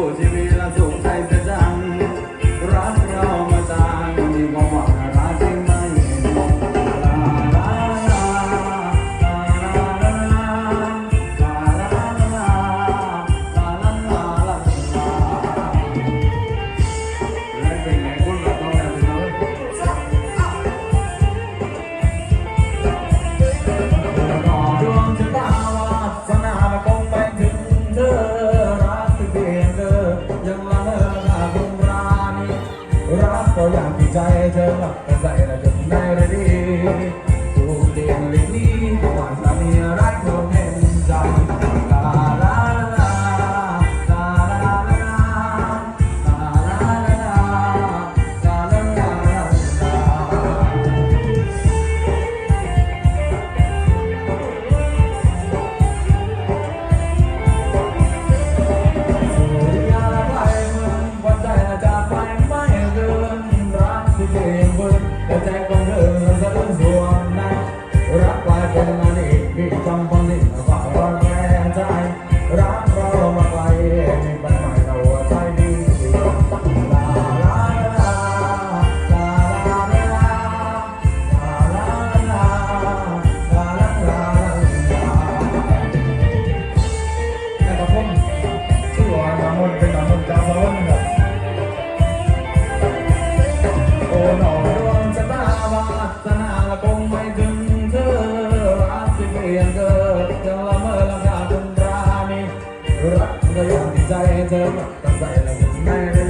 Rosemary. อยากมีใจเธอกลับมาใจ Thank you. yang kejam melangkah pun berani Rak kita yang dicari tempat tak saya lagi menari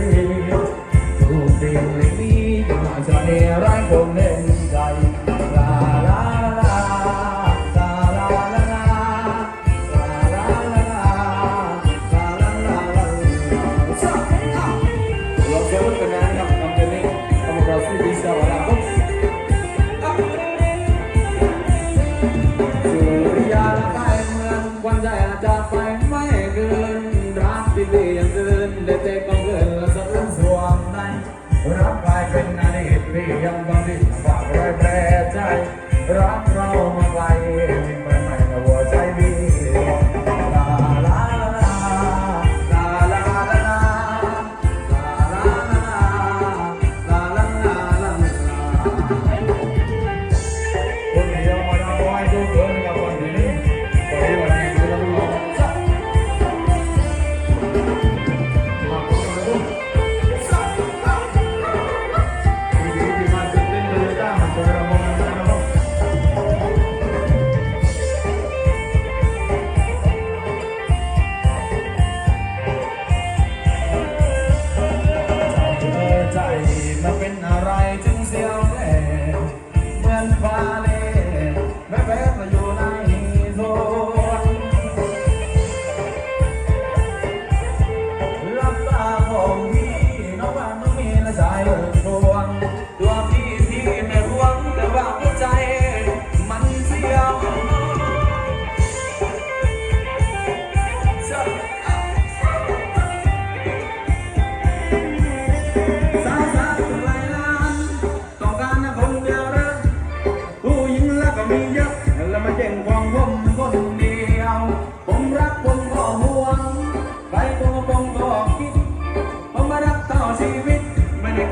and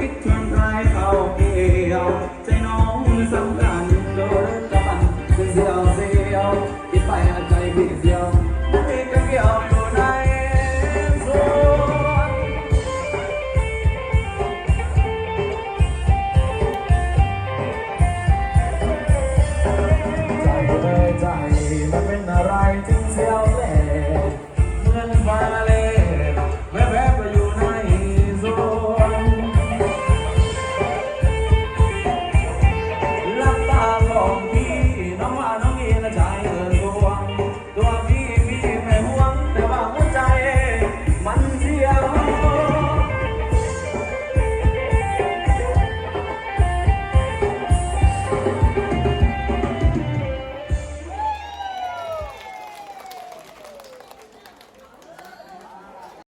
คิดทำร้ายเขาเกี่ยวใจน้องสำคัญโดนตะมันเป็นเสียวเสียวคิดไปใจบิดเสียวม่เกี่ยวอยู่ในสวใจเลยใจมันเป็นอะไร